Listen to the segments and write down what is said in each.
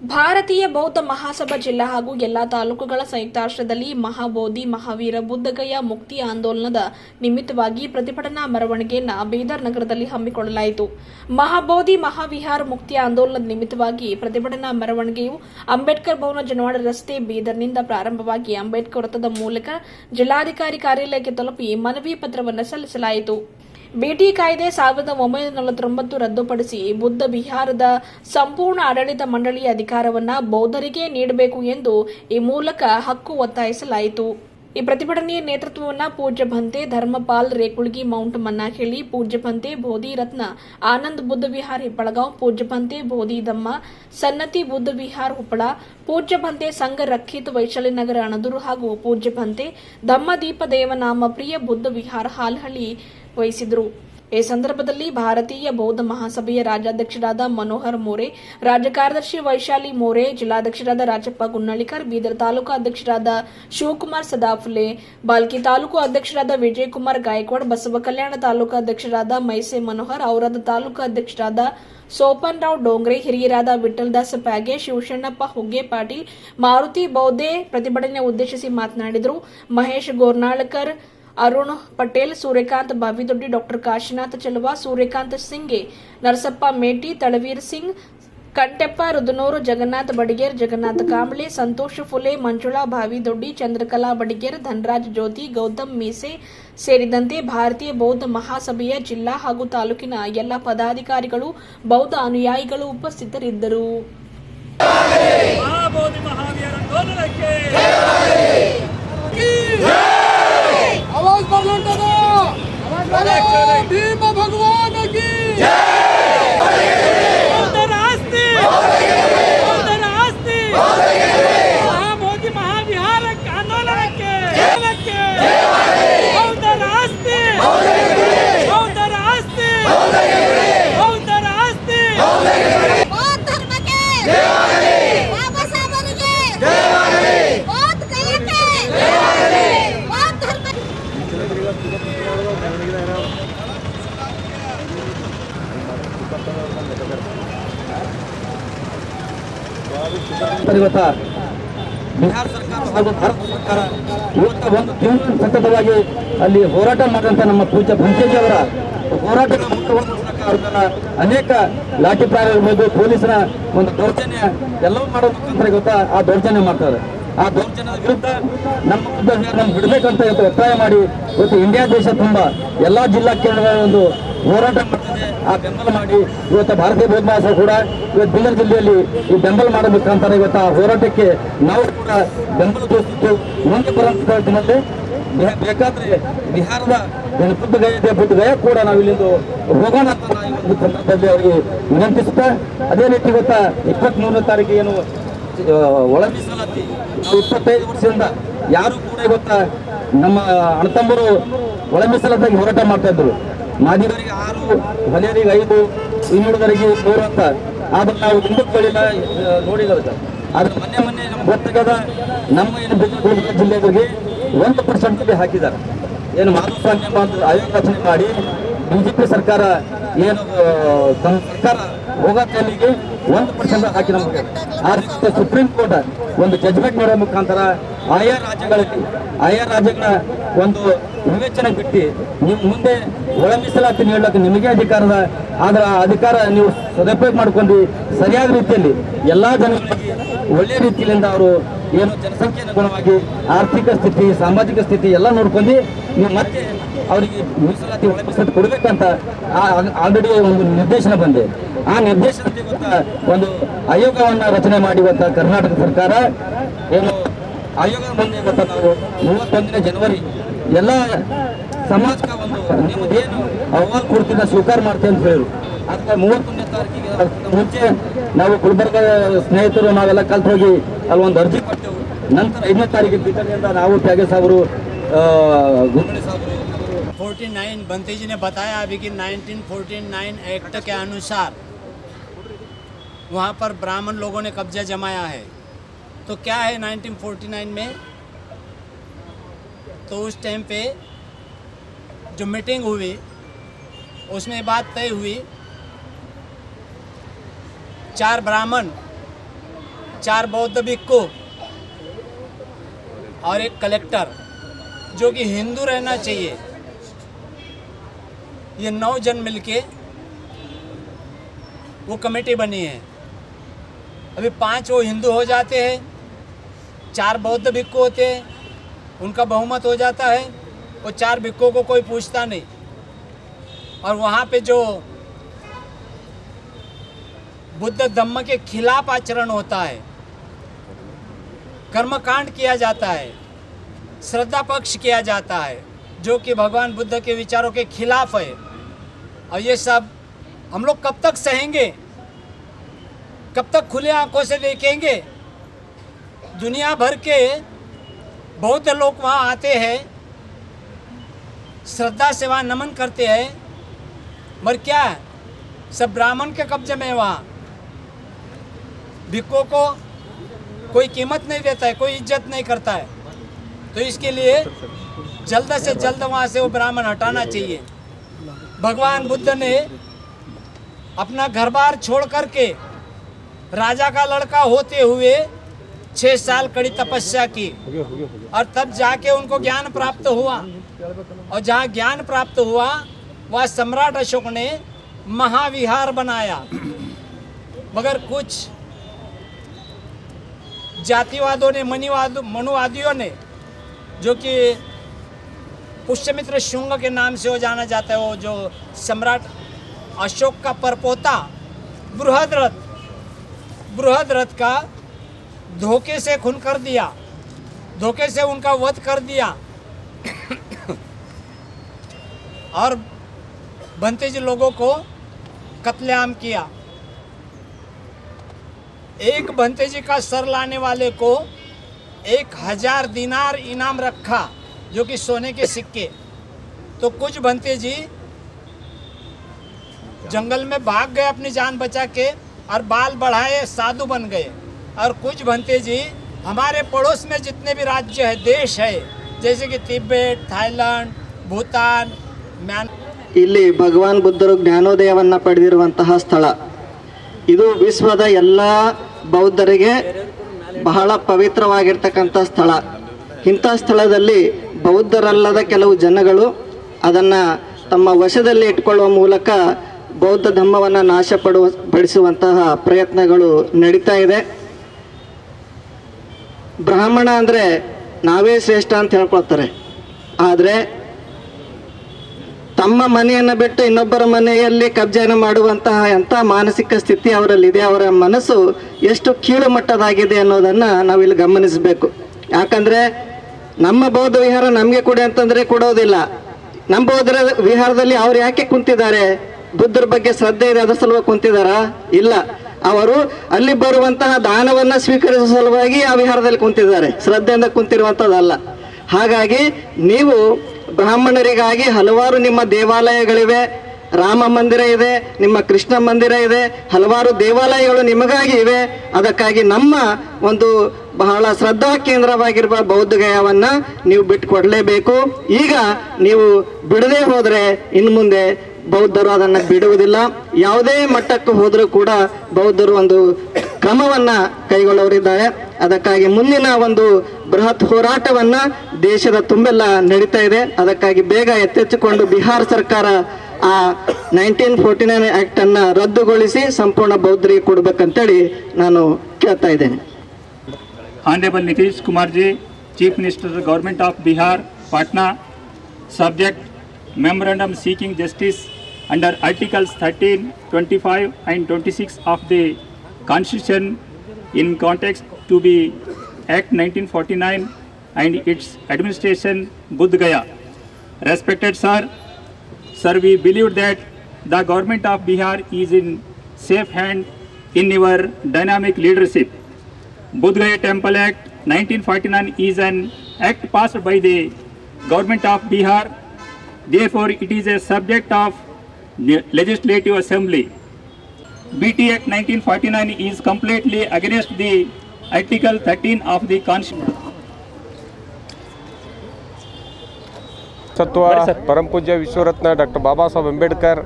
ಭಾರತೀಯ ಬೌದ್ಧ ಮಹಾಸಭಾ ಜಿಲ್ಲಾ ಹಾಗೂ ಎಲ್ಲಾ ತಾಲೂಕುಗಳ ಸಂಯುಕ್ತಾಶ್ರಯದಲ್ಲಿ ಮಹಾಬೋಧಿ ಮಹಾವೀರ ಬುದ್ಧಗಯ ಮುಕ್ತಿ ಆಂದೋಲನದ ನಿಮಿತ್ತವಾಗಿ ಪ್ರತಿಭಟನಾ ಮೆರವಣಿಗೆಯನ್ನು ಬೀದರ್ ನಗರದಲ್ಲಿ ಹಮ್ಮಿಕೊಳ್ಳಲಾಯಿತು. ಮಹಾಬೋಧಿ ಮಹಾವಿಹಾರ ಮುಕ್ತಿ ಆಂದೋಲನದ ನಿಮಿತ್ತವಾಗಿ ಪ್ರತಿಭಟನಾ ಮೆರವಣಿಗೆಯು ಅಂಬೇಡ್ಕರ್ ಭವನ ಜನವಾಡ ರಸ್ತೆ ಬೀದರ್ನಿಂದ ಪ್ರಾರಂಭವಾಗಿ ಅಂಬೇಡ್ಕರ್ ವೃತ್ತದ ಮೂಲಕ ಜಿಲ್ಲಾಧಿಕಾರಿ ಕಾರ್ಯಾಲಯಕ್ಕೆ ತಲುಪಿ ಮನವಿ ಪತ್ರವನ್ನು ಸಲ್ಲಿಸಲಾಯಿತು. ಭೇಟಿ ಕಾಯ್ದೆ ಸಾವಿರದ ಒಂಬೈನೂರ ನಲವತ್ತೊಂಬತ್ತು ರದ್ದುಪಡಿಸಿ ಬುದ್ಧ ಬಿಹಾರದ ಸಂಪೂರ್ಣ ಆಡಳಿತ ಮಂಡಳಿಯ ಅಧಿಕಾರವನ್ನ ಬೌದ್ಧರಿಗೆ ನೀಡಬೇಕು ಎಂದು ಈ ಮೂಲಕ ಹಕ್ಕು ಒತ್ತಾಯಿಸಲಾಯಿತು. ಈ ಪ್ರತಿಭಟನೆಯ ನೇತೃತ್ವವನ್ನು ಪೂಜ್ಯ ಭಂತೆ ಧರ್ಮಪಾಲ್ ರೇಕುಳ್ಗಿ, ಮೌಂಟ್ ಮನ್ನಾಖೇಳಿ ಪೂಜ್ಯ ಭಂತೆ ಬೋಧಿ ರತ್ನ ಆನಂದ್ ಬುದ್ಧ ವಿಹಾರ್ ಹೆಬ್ಬಳಗಾಂವ್, ಪೂಜ್ಯ ಭಂತೆ ಬೋಧಿ ದಮ್ಮ ಸನ್ನತಿ ಬುದ್ಧ ವಿಹಾರ್ ಹುಪ್ಪಳ, ಪೂಜ್ಯ ಭಂತೆ ಸಂಘ ರಕ್ಷಿತ್ ವೈಶಾಲಿ ನಗರ ಅಣದೂರು ಹಾಗೂ ಪೂಜ್ಯ ಭಂತೆ ದೀಪದೇವ ದೇವನಾಮ ಪ್ರಿಯ ಬುದ್ಧ ವಿಹಾರ ಹಾಲ್ಹಳ್ಳಿ ವಹಿಸಿದ್ರು. ಈ ಸಂದರ್ಭದಲ್ಲಿ ಭಾರತೀಯ ಬೌದ್ಧ ಮಹಾಸಭೆಯ ರಾಜ್ಯಾಧ್ಯಕ್ಷರಾದ ಮನೋಹರ್ ಮೋರೆ, ರಾಜ್ಯ ಕಾರ್ಯದರ್ಶಿ ವೈಶಾಲಿ ಮೋರೆ, ಜಿಲ್ಲಾಧ್ಯಕ್ಷರಾದ ರಾಜಪ್ಪ ಗುನ್ನಳಿಕರ್ ಬೀದರ್ ತಾಲೂಕು ಅಧ್ಯಕ್ಷರಾದ ಶಿವಕುಮಾರ್ ಸದಾಫುಲೆ, ಬಾಲ್ಕಿ ತಾಲೂಕು ಅಧ್ಯಕ್ಷರಾದ ವಿಜಯಕುಮಾರ್ ಗಾಯಕ್ವಾಡ್, ಬಸವ ಕಲ್ಯಾಣ ತಾಲೂಕು ಅಧ್ಯಕ್ಷರಾದ ಮೈಸೆ ಮನೋಹರ್, ಔರಾದ ತಾಲೂಕು ಅಧ್ಯಕ್ಷರಾದ ಸೋಪನ್ ರಾವ್ ಡೋಂಗ್ರೆ, ಹಿರಿಯರಾದ ವಿಠಲ್ದಾಸ್ ಪ್ಯಾಗೆ, ಶಿವಶಣ್ಣಪ್ಪ ಹುಗ್ಗೆ ಪಾಟೀಲ್, ಮಾರುತಿ ಬೌದ್ಧೆ ಪ್ರತಿಭಟನೆ ಉದ್ದೇಶಿಸಿ ಮಾತನಾಡಿದರು. ಮಹೇಶ್ ಗೋರ್ನಾಳ್ಕರ್ ಅರುಣ್ ಪಟೇಲ್, ಸೂರ್ಯಕಾಂತ್ ಬಾವಿದೊಡ್ಡಿ, ಡಾಕ್ಟರ್ ಕಾಶಿನಾಥ್ ಚಲುವ, ಸೂರ್ಯಕಾಂತ್ ಸಿಂಗೆ, ನರಸಪ್ಪ ಮೇಟಿ, ತಳವೀರ್ ಸಿಂಗ್, ಕಂಟೆಪ್ಪ, ರುದನೂರು, ಜಗನ್ನಾಥ್ ಬಡಿಗೇರ್, ಜಗನ್ನಾಥ್ ಕಾಂಬ್ಳೆ ಸಂತೋಷ್ ಫುಲೆ, ಮಂಜುಳಾ ಭಾವಿದೊಡ್ಡಿ ಚಂದ್ರಕಲಾ ಬಡಿಗೇರ್, ಧನರಾಜ್ ಜ್ಯೋತಿ, ಗೌತಮ್ ಮೀಸೆ ಸೇರಿದಂತೆ ಭಾರತೀಯ ಬೌದ್ಧ ಮಹಾಸಭೆಯ ಜಿಲ್ಲಾ ಹಾಗೂ ತಾಲೂಕಿನ ಎಲ್ಲ ಪದಾಧಿಕಾರಿಗಳು, ಬೌದ್ಧ ಅನುಯಾಯಿಗಳು ಉಪಸ್ಥಿತರಿದ್ದರು. ಇವತ್ತ ಬಿಹಾರ ಸರ್ಕಾರ ಹಾಗೂ ಭಾರತ ಸರ್ಕಾರ ಇವತ್ತ ಒಂದು ತಿಂಗಳು ಸತತವಾಗಿ ಅಲ್ಲಿ ಹೋರಾಟ ಮಾಡಿದಂಥ ನಮ್ಮ ಪೂಜ್ಯ ಅವರ ಹೋರಾಟದ ಮುಖವನ್ನು ಮೂಲಕ ಅನೇಕ ಲಾಠಿ ಪ್ರಾಯ ಇರ್ಬೋದು ಪೊಲೀಸರ ಒಂದು ದೌರ್ಜನ್ಯ ಎಲ್ಲವೂ ಮಾಡೋದು ಗೊತ್ತಾ ಆ ದೌರ್ಜನ್ಯ ಮಾಡ್ತಾರೆ ಆ ದೌರ್ಜನ್ಯದ ವಿರುದ್ಧ ನಮ್ಮ ಬಿಡಬೇಕಂತ ಇವತ್ತು ಒತ್ತಾಯ ಮಾಡಿ ಇವತ್ತು ಇಂಡಿಯಾ ದೇಶ ತುಂಬ ಎಲ್ಲಾ ಜಿಲ್ಲಾ ಕೇಂದ್ರಗಳ ಒಂದು ಹೋರಾಟ ಮಾಡ್ತಿದೆ. ಆ ಬೆಂಬಲ ಮಾಡಿ ಇವತ್ತು ಭಾರತೀಯ ಮಹಾಸಭಾ ಕೂಡ ಇವತ್ತು ಬೀದರ್ ಜಿಲ್ಲೆಯಲ್ಲಿ ಈ ಬೆಂಬಲ ಮಾಡೋ ಮುಖಾಂತರ ಇವತ್ತು ಆ ಹೋರಾಟಕ್ಕೆ ನಾವು ಕೂಡ ಬೆಂಬಲ ತೋರಿಸಿದ್ದು ಮುಂದೆ ಬರುವಂತ ದಿನದಲ್ಲಿ ಬೇ- ಬೇಕಾದ್ರೆ ಬಿಹಾರದ ಏನು ಬುದ್ಧ ಗಯ ಇದೆ ಬುದ್ಧ ಗಯ ಕೂಡ ನಾವು ಇಲ್ಲಿಂದು ಹೋಗೋಣ ಅಂತ ನಾವು ಒಂದು ಸಂದರ್ಭದಲ್ಲಿ ಅವರಿಗೆ ವಿನಂತಿಸುತ್ತಾ, ಅದೇ ರೀತಿ ಇವತ್ತ ಇಪ್ಪತ್ತ್ ಮೂರನೇ ತಾರೀಕು ಏನು ಒಳ ಇಪ್ಪತ್ತೈದು ವರ್ಷದಿಂದ ಯಾರು ಕೂಡ ಇವತ್ತ ನಮ್ಮ ಅಣ್ಣತಂಬರು ಒಳ ಹೋರಾಟ ಮಾಡ್ತಾ ಇದ್ರು. ಮಾದಿಗರಿಗೆ ಆರು ಹೊಲೆಯರಿಗೆ ಐದು ಇನ್ನುಳಿದರಿಗೆ ಮೂರು ಅಂತ. ಆದ್ರೆ ನಾವು ಹಿಂದೂಗಳಿಲ್ಲ ನೋಡಿದ್ರು ಆದ್ರೆ ಮೊನ್ನೆ ಮೊನ್ನೆ ನಮ್ಗೆ ಗೊತ್ತಾಗದ ನಮ್ಮ ಏನು ಬಿಜೆಪಿ ಜಿಲ್ಲೆಗಳಿಗೆ ಒಂದು ಪರ್ಸೆಂಟ್ ಹಾಕಿದ್ದಾರೆ. ಏನು ಮಾಧುಸ್ವಾಮಿ ಎಂಬ ಆಯೋಗ ರಚನೆ ಮಾಡಿ ಬಿಜೆಪಿ ಸರ್ಕಾರ ಏನು ಆ, ತಮ್ಮ ಸರ್ಕಾರ ಹೋಗೋ ಟೈಮಿಗೆ ಒಂದು ಪರ್ಸೆಂಟ್ ಹಾಕಿ ನಮಗೆ. ರೀತಿ ಸುಪ್ರೀಂ ಕೋರ್ಟ್ ಒಂದು ಜಜ್ಮೆಂಟ್ ಮಾಡೋ ಮುಖಾಂತರ ಆಯಾ ರಾಜ್ಯಗಳಲ್ಲಿ, ಆಯಾ ರಾಜ್ಯಗಳ ಒಂದು ವಿವೇಚನೆ ಬಿಟ್ಟು ನೀವು ಮುಂದೆ ಒಳ ಮೀಸಲಾತಿ ನೀಡಲಿಕ್ಕೆ ನಿಮಗೆ ಅಧಿಕಾರದ, ಆದ್ರೆ ಆ ಅಧಿಕಾರ ನೀವು ಸದುಪಯೋಗ ಮಾಡ್ಕೊಂಡು ಸರಿಯಾದ ರೀತಿಯಲ್ಲಿ ಎಲ್ಲಾ ಜನಗಳಿಗೆ ಒಳ್ಳೆಯ ರೀತಿಯಿಂದ ಅವರು ಏನು ಜನಸಂಖ್ಯೆ ಅನುಗುಣವಾಗಿ ಆರ್ಥಿಕ ಸ್ಥಿತಿ, ಸಾಮಾಜಿಕ ಸ್ಥಿತಿ ಎಲ್ಲ ನೋಡ್ಕೊಂಡು ನೀವು ಮತ್ತೆ ಅವರಿಗೆ ಮೀಸಲಾತಿ ಒಳ ಮೀಸಲಾತಿ ಕೊಡಬೇಕಂತ ಆಲ್ರೆಡಿ ಒಂದು ನಿರ್ದೇಶನ ಬಂದಿದೆ. ಆ ನಿರ್ದೇಶನಕ್ಕೆ ಗೊತ್ತ ಒಂದು ಆಯೋಗವನ್ನು ರಚನೆ ಮಾಡಿರುವಂತಹ ಕರ್ನಾಟಕ ಸರ್ಕಾರ ಏನು ಆಯೋಗದ ಮುಂದೆ ಗೊತ್ತ ನಾವು ಮೂವತ್ತೊಂದನೇ ಜನವರಿ ಎಲ್ಲ ಸಮಾಜಕ್ಕೆ ಒಂದು ನಿಮ್ಮದೇನು ಅಹವಾಲು ಕೊಡ್ತೀರ ಸ್ವೀಕಾರ ಮಾಡ್ತೇವೆ ಅಂತ ಹೇಳಿದ್ರು ಅದಕ್ಕೆ ಮೂವತ್ತೊಂದನೇ ತಾರೀಕಿಗೆ ಮುಂಚೆ ನಾವು ಗುಲ್ಬರ್ಗ ಸ್ನೇಹಿತರು ನಾವೆಲ್ಲ ಕಲ್ತು ಹೋಗಿ ಅಲ್ಲಿ ಒಂದು ಅರ್ಜಿ ಕೊಟ್ಟೆವು. ನಂತರ ಐದನೇ ತಾರೀಕಿಗೆ ಬಿಟ್ಟರಿಂದ ನಾವು ತ್ಯಾಗೇಶ್ ಅವರು ಗುರುಮಣಿ ಸಾವರು 49 बंते जी ने बताया अभी कि 1949 एक्ट के अनुसार वहाँ पर ब्राह्मण लोगों ने कब्जा जमाया है। तो क्या है 1949 में? तो उस टाइम पे जो मीटिंग हुई उसमें बात तय हुई चार ब्राह्मण चार बौद्ध भिक्खु और एक कलेक्टर जो कि हिंदू रहना चाहिए। ये नौ जन मिलके वो कमेटी बनी है। अभी पाँच वो हिंदू हो जाते हैं, चार बौद्ध भिक्खु होते हैं, उनका बहुमत हो जाता है वो चार भिक्खुओं को कोई पूछता नहीं। और वहाँ पे जो बुद्ध धम्म के खिलाफ आचरण होता है, कर्मकांड किया जाता है, श्रद्धा पक्ष किया जाता है, जो कि भगवान बुद्ध के विचारों के खिलाफ है। और ये सब हम लोग कब तक सहेंगे? कब तक खुले आँखों से देखेंगे? दुनिया भर के बहुत लोग वहाँ आते हैं, श्रद्धा से वहाँ नमन करते हैं, मगर क्या सब ब्राह्मण के कब्जे में वहाँ? भिक्खों को कोई कीमत नहीं देता है, कोई इज़्ज़त नहीं करता है। तो इसके लिए जल्द से जल्द वहाँ से वो ब्राह्मण हटाना चाहिए। भगवान बुद्ध ने अपना घर बार छोड़ करके राजा का लड़का होते हुए छः साल कड़ी तपस्या की और तब जाके उनको ज्ञान प्राप्त हुआ। और जहाँ ज्ञान प्राप्त हुआ, वह सम्राट अशोक ने महाविहार बनाया। मगर कुछ जातिवादों ने, मनीवाद, मनुवादियों ने, जो कि पुष्यमित्र शुंग के नाम से वो जाना जाता है वो जो सम्राट अशोक का परपोता, बृहद्रथ बृहद्रथ का धोखे से खून कर दिया, धोखे से उनका वध कर दिया। और भंतेज लोगों को कत्लेआम किया। एक भंतेजी का सर लाने वाले को एक हज़ार दिनार इनाम रखा। जो कि सोने के सिक्के तो कुछ भंतेजी जंगल में भाग गए अपनी जान बचा के और बाल बढ़ाए साधु बन गए और कुछ भंते जी हमारे पड़ोस में जितने भी राज्य है देश है जैसे कि तिब्बत थाईलैंड भूटान म्यान ಇಲ್ಲಿ ಭಗವಾನ್ ಬುದ್ಧರು ಜ್ಞಾನೋದಯವನ್ನ ಪಡೆದಿರುವಂತಹ ಸ್ಥಳ ಇದು ವಿಶ್ವದ ಎಲ್ಲ ಬೌದ್ಧರಿಗೆ ಬಹಳ ಪವಿತ್ರವಾಗಿರ್ತಕ್ಕಂಥ ಸ್ಥಳ ಇಂಥ ಸ್ಥಳದಲ್ಲಿ ಬೌದ್ಧರಲ್ಲದ ಕೆಲವು ಜನಗಳು ಅದನ್ನು ತಮ್ಮ ವಶದಲ್ಲಿ ಇಟ್ಕೊಳ್ಳುವ ಮೂಲಕ ಬೌದ್ಧ ಧರ್ಮವನ್ನು ನಾಶ ಪಡುವ ಪಡಿಸುವಂತಹ ಪ್ರಯತ್ನಗಳು ನಡೀತಾ ಇದೆ. ಬ್ರಾಹ್ಮಣ ಅಂದರೆ ನಾವೇ ಶ್ರೇಷ್ಠ ಅಂತ ಹೇಳ್ಕೊಳ್ತಾರೆ. ಆದರೆ ತಮ್ಮ ಮನೆಯನ್ನು ಬಿಟ್ಟು ಇನ್ನೊಬ್ಬರ ಮನೆಯಲ್ಲಿ ಕಬ್ಜಾನ ಮಾಡುವಂತಹ ಎಂಥ ಮಾನಸಿಕ ಸ್ಥಿತಿ ಅವರಲ್ಲಿದೆ, ಅವರ ಮನಸ್ಸು ಎಷ್ಟು ಕೀಳು ಮಟ್ಟದಾಗಿದೆ ಅನ್ನೋದನ್ನು ನಾವಿಲ್ಲಿ ಗಮನಿಸಬೇಕು. ಯಾಕಂದರೆ ನಮ್ಮ ಬೌದ್ಧ ವಿಹಾರ ನಮಗೆ ಕೊಡಿ ಅಂತಂದ್ರೆ ಕೊಡೋದಿಲ್ಲ. ನಮ್ಮ ಬೌದ್ಧ ವಿಹಾರದಲ್ಲಿ ಅವ್ರು ಯಾಕೆ ಕುಂತಿದ್ದಾರೆ? ಬುದ್ಧರ ಬಗ್ಗೆ ಶ್ರದ್ಧೆ ಇದೆ, ಅದರ ಸಲುವಾಗಿ ಕುಂತಿದಾರ ಇಲ್ಲ. ಅವರು ಅಲ್ಲಿ ಬರುವಂತಹ ದಾನವನ್ನ ಸ್ವೀಕರಿಸುವ ಸಲುವಾಗಿ ಆ ವಿಹಾರದಲ್ಲಿ ಕುಂತಿದ್ದಾರೆ. ಶ್ರದ್ಧೆಯಿಂದ ಕುಂತಿರುವಂತದ್ದಲ್ಲ ಹಾಗಾಗಿ ನೀವು ಬ್ರಾಹ್ಮಣರಿಗಾಗಿ ಹಲವಾರು ನಿಮ್ಮ ದೇವಾಲಯಗಳಿವೆ. ರಾಮ ಮಂದಿರ ಇದೆ, ನಿಮ್ಮ ಕೃಷ್ಣ ಮಂದಿರ ಇದೆ, ಹಲವಾರು ದೇವಾಲಯಗಳು ನಿಮಗಾಗಿ ಇವೆ. ಅದಕ್ಕಾಗಿ ನಮ್ಮ ಒಂದು ಬಹಳ ಶ್ರದ್ಧಾ ಕೇಂದ್ರವಾಗಿರುವ ಬೌದ್ಧ ಗಯಾವನ್ನ ನೀವು ಬಿಟ್ಟುಕೊಡಲೇಬೇಕು ಈಗ ನೀವು ಬಿಡದೆ ಹೋದರೆ ಇನ್ನು ಮುಂದೆ ಬೌದ್ಧರು ಅದನ್ನು ಬಿಡುವುದಿಲ್ಲ. ಯಾವುದೇ ಮಟ್ಟಕ್ಕೆ ಹೋದರೂ ಕೂಡ ಬೌದ್ಧರು ಒಂದು ಕ್ರಮವನ್ನ ಕೈಗೊಳ್ಳೋರಿದ್ದಾರೆ. ಅದಕ್ಕಾಗಿ ಮುಂದಿನ ಒಂದು ಬೃಹತ್ ಹೋರಾಟವನ್ನ ದೇಶದ ತುಂಬೆಲ್ಲ ನಡೀತಾ ಇದೆ. ಅದಕ್ಕಾಗಿ ಬೇಗ ಎತ್ತೆಚ್ಚಿಕೊಂಡು ಬಿಹಾರ ಸರ್ಕಾರ ಆ ನೈನ್ಟೀನ್ ಫೋರ್ಟಿ ನೈನ್ ಆ್ಯಕ್ಟನ್ನು ರದ್ದುಗೊಳಿಸಿ ಸಂಪೂರ್ಣ ಬೌದ್ಧರಿಗೆ ಕೊಡ್ಬೇಕಂತೇಳಿ ನಾನು ಕೇಳ್ತಾ ಇದ್ದೇನೆ. Honorable Nitish Kumar ji, Chief Minister, Government of Bihar, Patna, subject memorandum seeking justice under Articles 13, 25 and 26 of the Constitution in context to be Act 1949 and its administration Budh Gaya. Respected sir, sir, we believe that the government of Bihar is in safe hand in your dynamic leadership. Budh Gaya Temple Act 1949 is an act passed by the government of Bihar. Therefore, it is a subject of le- legislative assembly. BT Act 1949 is completely against the Article 13 of the Constitution. ಸತ್ವ ಪರಂಪೂಜ್ಯ ವಿಶ್ವರತ್ನ doctor Baba Saheb Ambedkar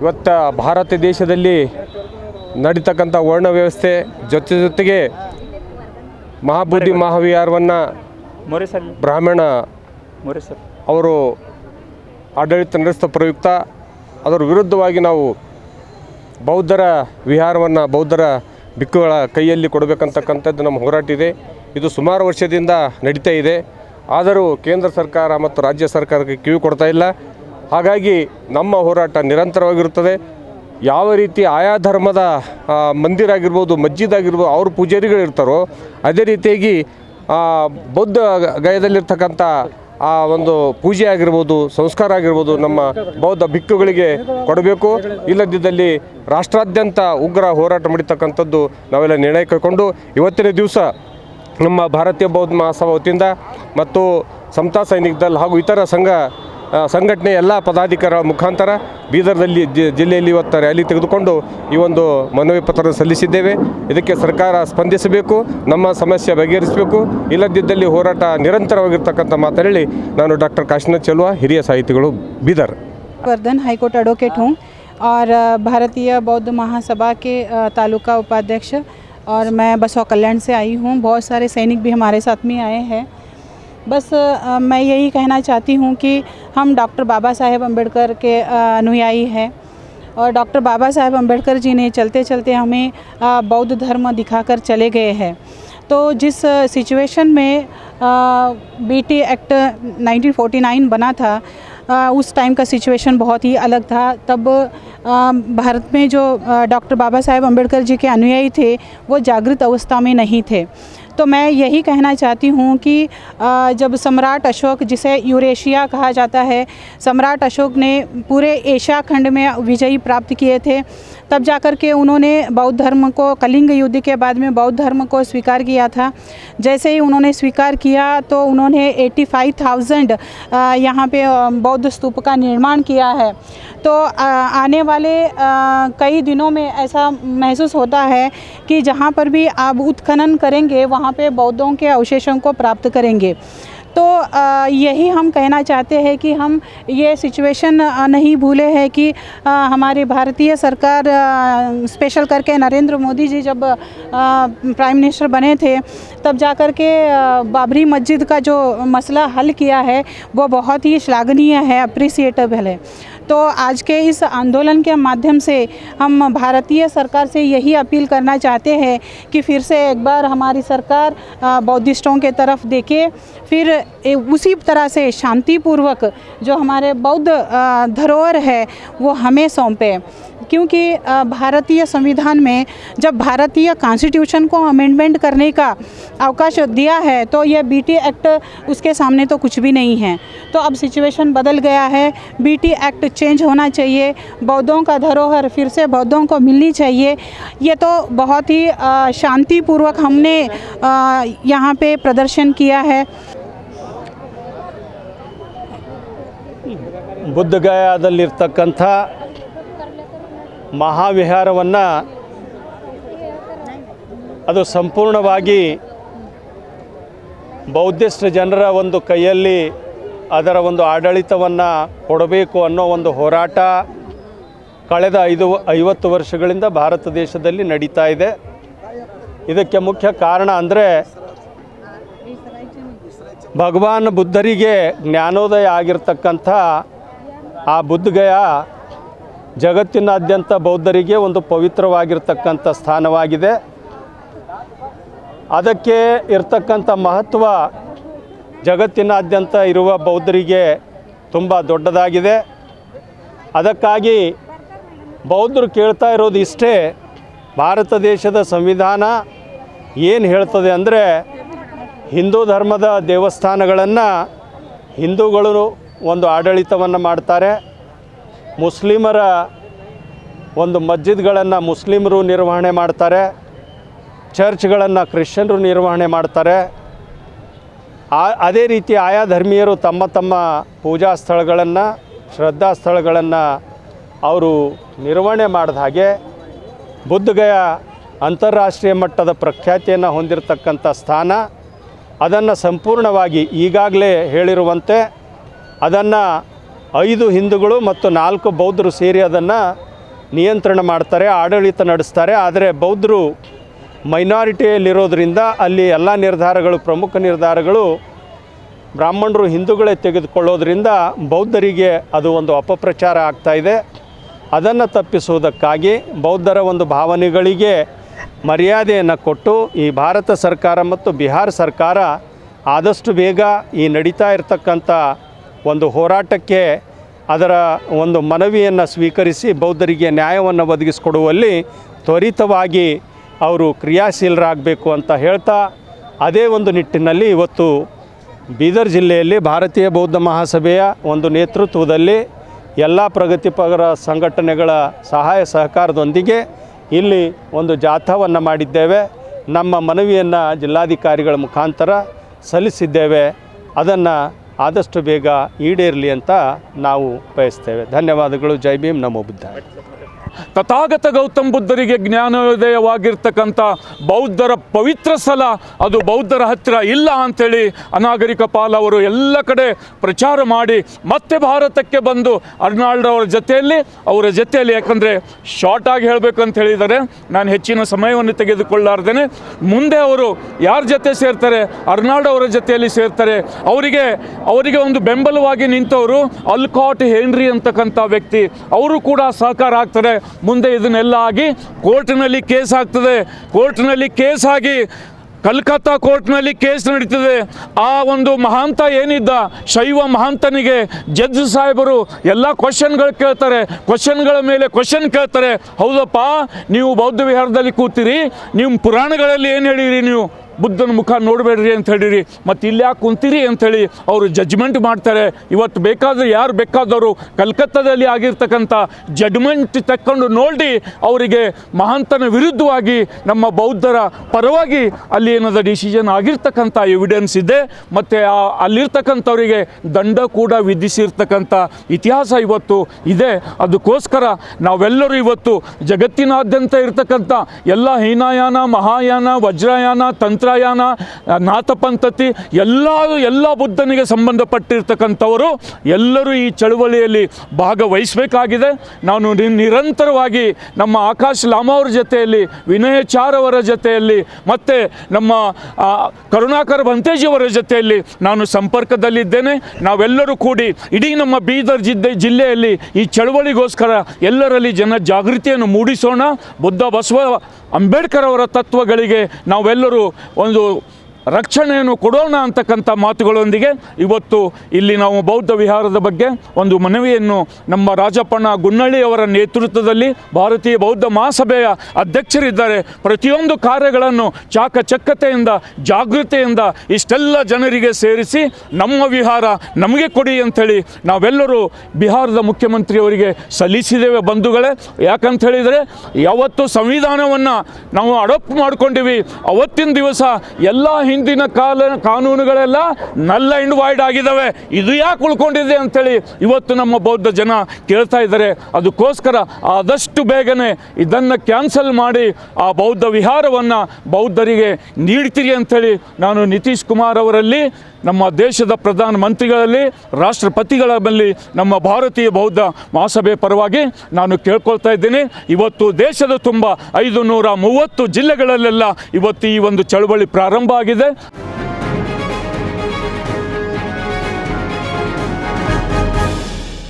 ಇವತ್ತ ಭಾರತ ದೇಶದಲ್ಲಿ ನಡೀತಕ್ಕಂಥ ವರ್ಣ ವ್ಯವಸ್ಥೆ ಜೊತೆ ಜೊತೆಗೆ ಮಹಾಬುದ್ಧಿ ಮಹಾವಿಹಾರವನ್ನು ಬ್ರಾಹ್ಮಣ ಅವರು ಆಡಳಿತ ನಡೆಸಿದ ಪ್ರಯುಕ್ತ ಅದರ ವಿರುದ್ಧವಾಗಿ ನಾವು ಬೌದ್ಧರ ವಿಹಾರವನ್ನು ಬೌದ್ಧರ ಬಿಕ್ಕುಗಳ ಕೈಯಲ್ಲಿ ಕೊಡಬೇಕಂತಕ್ಕಂಥದ್ದು ನಮ್ಮ ಹೋರಾಟ ಇದೆ. ಇದು ಸುಮಾರು ವರ್ಷದಿಂದ ನಡೀತಾ ಇದೆ. ಆದರೂ ಕೇಂದ್ರ ಸರ್ಕಾರ ಮತ್ತು ರಾಜ್ಯ ಸರ್ಕಾರಕ್ಕೆ ಕಿವಿ ಕೊಡ್ತಾ ಇಲ್ಲ. ಹಾಗಾಗಿ ನಮ್ಮ ಹೋರಾಟ ನಿರಂತರವಾಗಿರುತ್ತದೆ. ಯಾವ ರೀತಿ ಆಯಾ ಧರ್ಮದ ಮಂದಿರ ಆಗಿರ್ಬೋದು, ಮಸ್ಜಿದ್ ಆಗಿರ್ಬೋದು, ಅವ್ರ ಪೂಜಾರಿಗಳು ಇರ್ತಾರೋ ಅದೇ ರೀತಿಯಾಗಿ ಬೌದ್ಧ ಗಯದಲ್ಲಿರ್ತಕ್ಕಂಥ, ಆ, ಒಂದು ಪೂಜೆ ಆಗಿರ್ಬೋದು, ಸಂಸ್ಕಾರ ಆಗಿರ್ಬೋದು, ನಮ್ಮ ಬೌದ್ಧ ಭಿಕ್ಕುಗಳಿಗೆ ಕೊಡಬೇಕು. ಇಲ್ಲದಿದ್ದಲ್ಲಿ ರಾಷ್ಟ್ರಾದ್ಯಂತ ಉಗ್ರ ಹೋರಾಟ ಮಾಡಿರ್ತಕ್ಕಂಥದ್ದು ನಾವೆಲ್ಲ ನಿರ್ಣಯ ಕೈಕೊಂಡು, ಇವತ್ತಿನ ದಿವಸ ನಮ್ಮ ಭಾರತೀಯ ಬೌದ್ಧ ಮಹಾಸಭಾ ವತಿಯಿಂದ ಮತ್ತು ಸಮತಾ ಸೈನಿಕ ದಲ್ ಹಾಗೂ ಇತರ ಸಂಘ ಸಂಘಟನೆ ಎಲ್ಲ ಪದಾಧಿಕಾರಿಗಳ ಮುಖಾಂತರ ಬೀದರ್ದಲ್ಲಿ ಜಿ- ಜಿಲ್ಲೆಯಲ್ಲಿ ಇವತ್ತು ರ್ಯಾಲಿ ತೆಗೆದುಕೊಂಡು ಈ ಒಂದು ಮನವಿ ಪತ್ರ ಸಲ್ಲಿಸಿದ್ದೇವೆ ಇದಕ್ಕೆ ಸರ್ಕಾರ ಸ್ಪಂದಿಸಬೇಕು ನಮ್ಮ ಸಮಸ್ಯೆ ಬಗೆಹರಿಸಬೇಕು ಇಲ್ಲದಿದ್ದಲ್ಲಿ ಹೋರಾಟ ನಿರಂತರವಾಗಿರ್ತಕ್ಕಂಥ ಮಾತನಾಡಿ ನಾನು ಡಾಕ್ಟರ್ ಕಾಶಿನಾಥ್ ಚೆಲುವ ಹಿರಿಯ ಸಾಹಿತಿಗಳು ಬೀದರ್ वर्धन हाईकोर्ट एडवोकेट हूँ और अ, भारतीय बौद्ध महासभा के अ, तालुका उपाध्यक्ष और मैं बसवा कल्याण से आई हूँ बहुत सारे सैनिक भी हमारे साथ में आए हैं बस अ, मैं यही कहना चाहती हूँ कि हम डॉक्टर बाबा साहेब अंबेडकर के अनुयायी हैं और डॉक्टर बाबा साहेब अंबेडकर जी ने चलते चलते हमें बौद्ध धर्म दिखाकर चले गए हैं। तो जिस सिचुएशन में बीटी एक्ट 1949 बना था अ, उस टाइम का सिचुएशन बहुत ही अलग था। तब अ, भारत में जो डॉक्टर बाबा साहेब अंबेडकर जी के अनुयायी थे वो जागृत अवस्था में नहीं थे। तो मैं यही कहना चाहती हूँ कि जब सम्राट अशोक जिसे यूरेशिया कहा जाता है, सम्राट अशोक ने पूरे एशिया खंड में विजयी प्राप्त किए थे तब जाकर के उन्होंने बौद्ध धर्म को कलिंग युद्ध के बाद में बौद्ध धर्म को स्वीकार किया था। जैसे ही उन्होंने स्वीकार किया तो उन्होंने 85,000 अ, यहाँ पे अ, बौद्ध स्तूप का निर्माण किया है। तो आने वाले कई दिनों में ऐसा महसूस होता है कि जहाँ पर भी आप उत्खनन करेंगे वहाँ पे बौद्धों के अवशेषों को प्राप्त करेंगे। तो यही हम कहना चाहते हैं कि हम ये सिचुएशन नहीं भूले हैं कि हमारी भारतीय सरकार स्पेशल करके नरेंद्र मोदी जी जब प्राइम मिनिस्टर बने थे, तब जा कर के बाबरी मस्जिद का जो मसला हल किया है, वो बहुत ही श्लाघनीय है अप्रिसिएटेबल है। तो आज के इस आंदोलन के माध्यम से हम भारतीय सरकार से यही अपील करना चाहते हैं कि फिर से एक बार हमारी सरकार बौद्धिस्टों के तरफ़ देखे। फिर उसी तरह से शांतिपूर्वक जो हमारे बौद्ध धरोहर है, वो हमें सौंपे। क्योंकि अ, भारतीय संविधान में जब भारतीय कॉन्स्टिट्यूशन को अमेंडमेंट करने का अवकाश दिया है तो यह बीटी एक्ट उसके सामने तो कुछ भी नहीं है तो अब सिचुएशन बदल गया है बीटी एक्ट चेंज होना चाहिए बौद्धों का धरोहर फिर से बौद्धों को मिलनी चाहिए ये तो बहुत ही अ, शांतिपूर्वक हमने अ, यहाँ पे प्रदर्शन किया है ಬುದ್ಧಗಯಾದಲ್ಲಿರ್ತಕ್ಕಂಥ ಮಹಾವಿಹಾರವನ್ನು ಅದು ಸಂಪೂರ್ಣವಾಗಿ ಬೌದ್ಧಿಸ್ಟ್ ಜನರ ಒಂದು ಕೈಯಲ್ಲಿ ಅದರ ಒಂದು ಆಡಳಿತವನ್ನು ಕೊಡಬೇಕು ಅನ್ನೋ ಒಂದು ಹೋರಾಟ ಕಳೆದ ಐದು, ಐವತ್ತು ವರ್ಷಗಳಿಂದ ಭಾರತ ದೇಶದಲ್ಲಿ ನಡೀತಾ ಇದೆ. ಇದಕ್ಕೆ ಮುಖ್ಯ ಕಾರಣ ಅಂದರೆ ಭಗವಾನ್ ಬುದ್ಧರಿಗೆ ಜ್ಞಾನೋದಯ ಆಗಿರ್ತಕ್ಕಂಥ ಆ ಬುದ್ಧಗಯ ಜಗತ್ತಿನಾದ್ಯಂತ ಬೌದ್ಧರಿಗೆ ಒಂದು ಪವಿತ್ರವಾಗಿರ್ತಕ್ಕಂಥ ಸ್ಥಾನವಾಗಿದೆ. ಅದಕ್ಕೆ ಇರ್ತಕ್ಕಂಥ ಮಹತ್ವ ಜಗತ್ತಿನಾದ್ಯಂತ ಇರುವ ಬೌದ್ಧರಿಗೆ ತುಂಬ ದೊಡ್ಡದಾಗಿದೆ. ಅದಕ್ಕಾಗಿ ಬೌದ್ಧರು ಕೇಳ್ತಾ ಇರೋದು ಇಷ್ಟೇ, ಭಾರತ ದೇಶದ ಸಂವಿಧಾನ ಏನು ಹೇಳ್ತದೆ ಅಂದರೆ ಹಿಂದೂ ಧರ್ಮದ ದೇವಸ್ಥಾನಗಳನ್ನು ಹಿಂದೂಗಳು ಒಂದು ಆಡಳಿತವನ್ನು ಮಾಡ್ತಾರೆ. ಮುಸ್ಲಿಮರ ಒಂದು ಮಸ್ಜಿದ್ಗಳನ್ನು ಮುಸ್ಲಿಮರು ನಿರ್ವಹಣೆ ಮಾಡ್ತಾರೆ, ಚರ್ಚ್ಗಳನ್ನು ಕ್ರಿಶ್ಚಿಯನ್ರು ನಿರ್ವಹಣೆ ಮಾಡ್ತಾರೆ. ಆ, ಅದೇ ರೀತಿ ಆಯಾ ಧರ್ಮೀಯರು ತಮ್ಮ ತಮ್ಮ ಪೂಜಾ ಸ್ಥಳಗಳನ್ನು, ಶ್ರದ್ಧಾ ಸ್ಥಳಗಳನ್ನು ಅವರು ನಿರ್ವಹಣೆ ಮಾಡಿದ ಹಾಗೆ ಬುದ್ಧಗಯ ಅಂತಾರಾಷ್ಟ್ರೀಯ ಮಟ್ಟದ ಪ್ರಖ್ಯಾತಿಯನ್ನು ಹೊಂದಿರತಕ್ಕಂಥ ಸ್ಥಾನ, ಅದನ್ನು ಸಂಪೂರ್ಣವಾಗಿ ಈಗಾಗಲೇ ಹೇಳಿರುವಂತೆ ಅದನ್ನು ಐದು ಹಿಂದೂಗಳು ಮತ್ತು ನಾಲ್ಕು ಬೌದ್ಧರು ಸೇರಿ ಅದನ್ನು ನಿಯಂತ್ರಣ ಮಾಡ್ತಾರೆ, ಆಡಳಿತ ನಡೆಸ್ತಾರೆ. ಆದರೆ ಬೌದ್ಧರು ಮೈನಾರಿಟಿಯಲ್ಲಿರೋದ್ರಿಂದ ಅಲ್ಲಿ ಎಲ್ಲ ನಿರ್ಧಾರಗಳು, ಪ್ರಮುಖ ನಿರ್ಧಾರಗಳು ಬ್ರಾಹ್ಮಣರು ಹಿಂದೂಗಳೇ ತೆಗೆದುಕೊಳ್ಳೋದ್ರಿಂದ ಬೌದ್ಧರಿಗೆ ಅದು ಒಂದು ಅಪಪ್ರಚಾರ ಆಗ್ತಾಯಿದೆ ಅದನ್ನು ತಪ್ಪಿಸುವುದಕ್ಕಾಗಿ ಬೌದ್ಧರ ಒಂದು ಭಾವನೆಗಳಿಗೆ ಮರ್ಯಾದೆಯನ್ನು ಕೊಟ್ಟು ಈ ಭಾರತ ಸರ್ಕಾರ ಮತ್ತು ಬಿಹಾರ ಸರ್ಕಾರ ಆದಷ್ಟು ಬೇಗ ಈ ನಡೀತಾ ಇರತಕ್ಕಂಥ ಒಂದು ಹೋರಾಟಕ್ಕೆ ಅದರ ಒಂದು ಮನವಿಯನ್ನು ಸ್ವೀಕರಿಸಿ ಬೌದ್ಧರಿಗೆ ನ್ಯಾಯವನ್ನು ಒದಗಿಸಿಕೊಡುವಲ್ಲಿ ತ್ವರಿತವಾಗಿ ಅವರು ಕ್ರಿಯಾಶೀಲರಾಗಬೇಕು ಅಂತ ಹೇಳ್ತಾ ಅದೇ ಒಂದು ನಿಟ್ಟಿನಲ್ಲಿ ಇವತ್ತು ಬೀದರ್ ಜಿಲ್ಲೆಯಲ್ಲಿ ಭಾರತೀಯ ಬೌದ್ಧ ಮಹಾಸಭೆಯ ಒಂದು ನೇತೃತ್ವದಲ್ಲಿ ಎಲ್ಲ ಪ್ರಗತಿಪರ ಸಂಘಟನೆಗಳ ಸಹಾಯ ಸಹಕಾರದೊಂದಿಗೆ ಇಲ್ಲಿ ಒಂದು ಜಾಥಾವನ್ನು ಮಾಡಿದ್ದೇವೆ. ನಮ್ಮ ಮನವಿಯನ್ನು ಜಿಲ್ಲಾಧಿಕಾರಿಗಳ ಮುಖಾಂತರ ಸಲ್ಲಿಸಿದ್ದೇವೆ. ಅದನ್ನು ಆದಷ್ಟು ಬೇಗ ಈಡೇರಲಿ ಅಂತ ನಾವು ಬಯಸ್ತೇವೆ. ಧನ್ಯವಾದಗಳು. ಜೈ ಭೀಮ್. ನಮೋ ಬುದ್ಧ. ತಥಾಗತ ಗೌತಮ್ ಬುದ್ಧರಿಗೆ ಜ್ಞಾನೋದಯವಾಗಿರ್ತಕ್ಕಂಥ ಬೌದ್ಧರ ಪವಿತ್ರ ಸಲ, ಅದು ಬೌದ್ಧರ ಹತ್ತಿರ ಇಲ್ಲ ಅಂಥೇಳಿ ಅನಾಗರಿಕ ಪಾಲ್ ಅವರು ಎಲ್ಲ ಕಡೆ ಪ್ರಚಾರ ಮಾಡಿ ಮತ್ತೆ ಭಾರತಕ್ಕೆ ಬಂದು ಅರ್ನಾಲ್ಡ್ ಅವರ ಜೊತೆಯಲ್ಲಿ ಅವರ ಜೊತೆಯಲ್ಲಿ ಯಾಕಂದರೆ ಶಾರ್ಟ್ ಆಗಿ ಹೇಳಬೇಕು ಅಂತ ಹೇಳಿದ್ದಾರೆ. ನಾನು ಹೆಚ್ಚಿನ ಸಮಯವನ್ನು ತೆಗೆದುಕೊಳ್ಳಾರ್ದೇನೆ. ಮುಂದೆ ಅವರು ಯಾರ ಜೊತೆ ಸೇರ್ತಾರೆ? ಅರ್ನಾಲ್ಡ್ ಅವರ ಜೊತೆಯಲ್ಲಿ ಸೇರ್ತಾರೆ. ಅವರಿಗೆ ಅವರಿಗೆ ಒಂದು ಬೆಂಬಲವಾಗಿ ನಿಂತವರು ಅಲ್ಕಾಟ್ ಹೆನ್ರಿ ಅಂತಕ್ಕಂಥ ವ್ಯಕ್ತಿ. ಅವರು ಕೂಡ ಸಹಕಾರ ಆಗ್ತಾರೆ. ಮುಂದೆ ಇದನ್ನೆಲ್ಲ ಆಗಿ ಕೋರ್ಟ್ನಲ್ಲಿ ಕೇಸ್ ಆಗ್ತದೆ. ಕೋರ್ಟ್ನಲ್ಲಿ ಕೇಸ್ ಆಗಿ ಕಲ್ಕತ್ತಾ ಕೋರ್ಟ್ನಲ್ಲಿ ಕೇಸ್ ನಡೀತದೆ. ಆ ಒಂದು ಮಹಾಂತ ಏನಿದ್ದ? ಶೈವ ಮಹಾಂತನಿಗೆ ಜಡ್ಜ್ ಸಾಹೇಬರು ಎಲ್ಲ ಕ್ವಶನ್ಗಳು ಕೇಳ್ತಾರೆ. ಕ್ವಶನ್ಗಳ ಮೇಲೆ ಕ್ವಶನ್ ಕೇಳ್ತಾರೆ. ಹೌದಪ್ಪ, ನೀವು ಬೌದ್ಧ ವಿಹಾರದಲ್ಲಿ ಕೂತೀರಿ. ನಿಮ್ಮ ಪುರಾಣಗಳಲ್ಲಿ ಏನು ಹೇಳಿರಿ ನೀವು? ಬುದ್ಧನ ಮುಖ ನೋಡಬೇಡ್ರಿ ಅಂತ ಹೇಳಿರಿ. ಮತ್ತು ಇಲ್ಲಿ ಯಾಕೆ ಕುಂತೀರಿ ಅಂಥೇಳಿ ಅವರು ಜಜ್ಮೆಂಟ್ ಮಾಡ್ತಾರೆ. ಇವತ್ತು ಬೇಕಾದರೆ ಯಾರು ಬೇಕಾದವರು ಕಲ್ಕತ್ತಾದಲ್ಲಿ ಆಗಿರ್ತಕ್ಕಂಥ ಜಡ್ಮೆಂಟ್ ತಕ್ಕೊಂಡು ನೋಡಿ ಅವರಿಗೆ ಮಹಾಂತನ ವಿರುದ್ಧವಾಗಿ ನಮ್ಮ ಬೌದ್ಧರ ಪರವಾಗಿ ಅಲ್ಲಿ ಏನದ ಡಿಸಿಷನ್ ಆಗಿರ್ತಕ್ಕಂಥ ಎವಿಡೆನ್ಸ್ ಇದೆ. ಮತ್ತು ಅಲ್ಲಿರ್ತಕ್ಕಂಥವರಿಗೆ ದಂಡ ಕೂಡ ವಿಧಿಸಿರ್ತಕ್ಕಂಥ ಇತಿಹಾಸ ಇವತ್ತು ಇದೆ. ಅದಕ್ಕೋಸ್ಕರ ನಾವೆಲ್ಲರೂ ಇವತ್ತು ಜಗತ್ತಿನಾದ್ಯಂತ ಇರ್ತಕ್ಕಂಥ ಎಲ್ಲ ಹೀನಾಯಾನ, ಮಹಾಯಾನ, ವಜ್ರಯಾನ ತಂತ್ರಯಾನ ನಾಥಪಂಥತಿ ಎಲ್ಲ ಎಲ್ಲ ಬುದ್ಧನಿಗೆ ಸಂಬಂಧಪಟ್ಟಿರ್ತಕ್ಕಂಥವರು ಎಲ್ಲರೂ ಈ ಚಳುವಳಿಯಲ್ಲಿ ಭಾಗವಹಿಸಬೇಕಾಗಿದೆ. ನಾನು ನಿರಂತರವಾಗಿ ನಮ್ಮ ಆಕಾಶ್ ಲಾಮಾ ಅವರ ಜೊತೆಯಲ್ಲಿ, ವಿನಯ ಚಾರ್ ಅವರ ಜೊತೆಯಲ್ಲಿ, ಮತ್ತು ನಮ್ಮ ಕರುಣಾಕರ ಬಂತೇಜಿಯವರ ಜೊತೆಯಲ್ಲಿ ನಾನು ಸಂಪರ್ಕದಲ್ಲಿದ್ದೇನೆ. ನಾವೆಲ್ಲರೂ ಕೂಡಿ ಇಡೀ ನಮ್ಮ ಬೀದರ್ ಜಿದ್ದೆ, ಜಿಲ್ಲೆಯಲ್ಲಿ ಈ ಚಳುವಳಿಗೋಸ್ಕರ ಎಲ್ಲರಲ್ಲಿ ಜನ ಜಾಗೃತಿಯನ್ನು ಮೂಡಿಸೋಣ. ಬುದ್ಧ ಬಸವ ಅಂಬೇಡ್ಕರ್ ಅವರ ತತ್ವಗಳಿಗೆ ನಾವೆಲ್ಲರೂ ಒಂದು ರಕ್ಷಣೆಯನ್ನು ಕೊಡೋಣ ಅಂತಕ್ಕಂಥ ಮಾತುಗಳೊಂದಿಗೆ ಇವತ್ತು ಇಲ್ಲಿ ನಾವು ಬೌದ್ಧ ವಿಹಾರದ ಬಗ್ಗೆ ಒಂದು ಮನವಿಯನ್ನು ನಮ್ಮ ರಾಜಪ್ಪಣ್ಣ ಗುನ್ನಳ್ಳಿಯವರ ನೇತೃತ್ವದಲ್ಲಿ ಭಾರತೀಯ ಬೌದ್ಧ ಮಹಾಸಭೆಯ ಅಧ್ಯಕ್ಷರಿದ್ದಾರೆ. ಪ್ರತಿಯೊಂದು ಕಾರ್ಯಗಳನ್ನು ಚಾಕಚಕ್ಯತೆಯಿಂದ, ಜಾಗೃತೆಯಿಂದ ಇಷ್ಟೆಲ್ಲ ಜನರಿಗೆ ಸೇರಿಸಿ ನಮ್ಮ ವಿಹಾರ ನಮಗೆ ಕೊಡಿ ಅಂಥೇಳಿ ನಾವೆಲ್ಲರೂ ಬಿಹಾರದ ಮುಖ್ಯಮಂತ್ರಿಯವರಿಗೆ ಸಲ್ಲಿಸಿದ್ದೇವೆ ಬಂಧುಗಳೇ. ಯಾಕಂತ ಹೇಳಿದರೆ ಯಾವತ್ತು ಸಂವಿಧಾನವನ್ನು ನಾವು ಅಡಾಪ್ಟ್ ಮಾಡ್ಕೊಂಡಿವಿ. ಅವತ್ತಿನ ದಿವಸ ಎಲ್ಲ ಹಿಂದಿನ ಕಾಲ ಕಾನೂನುಗಳೆಲ್ಲ ನಲ್ಲ ಅಂಡ್ ವೈಡ್ ಆಗಿದ್ದಾವೆ. ಇದು ಯಾಕೆ ಉಳ್ಕೊಂಡಿದೆ ಅಂಥೇಳಿ ಇವತ್ತು ನಮ್ಮ ಬೌದ್ಧ ಜನ ಕೇಳ್ತಾ ಇದ್ದಾರೆ. ಅದಕ್ಕೋಸ್ಕರ ಆದಷ್ಟು ಬೇಗನೆ ಇದನ್ನು ಕ್ಯಾನ್ಸಲ್ ಮಾಡಿ ಆ ಬೌದ್ಧ ವಿಹಾರವನ್ನು ಬೌದ್ಧರಿಗೆ ನೀಡ್ತೀರಿ ಅಂಥೇಳಿ ನಾನು ನಿತೀಶ್ ಕುಮಾರ್ ಅವರಲ್ಲಿ ನಮ್ಮ ದೇಶದ ಪ್ರಧಾನ ಮಂತ್ರಿಗಳಲ್ಲಿ ರಾಷ್ಟ್ರಪತಿಗಳ ಬಳಿ ನಮ್ಮ ಭಾರತೀಯ ಬೌದ್ಧ ಮಹಾಸಭೆ ಪರವಾಗಿ ನಾನು ಕೇಳ್ಕೊಳ್ತಾ ಇದ್ದೀನಿ. ಇವತ್ತು ದೇಶದ ತುಂಬ ಐದು ನೂರ ಮೂವತ್ತು ಜಿಲ್ಲೆಗಳಲ್ಲೆಲ್ಲ ಇವತ್ತು ಈ ಒಂದು ಚಳವಳಿ ಪ್ರಾರಂಭ ಆಗಿದೆ.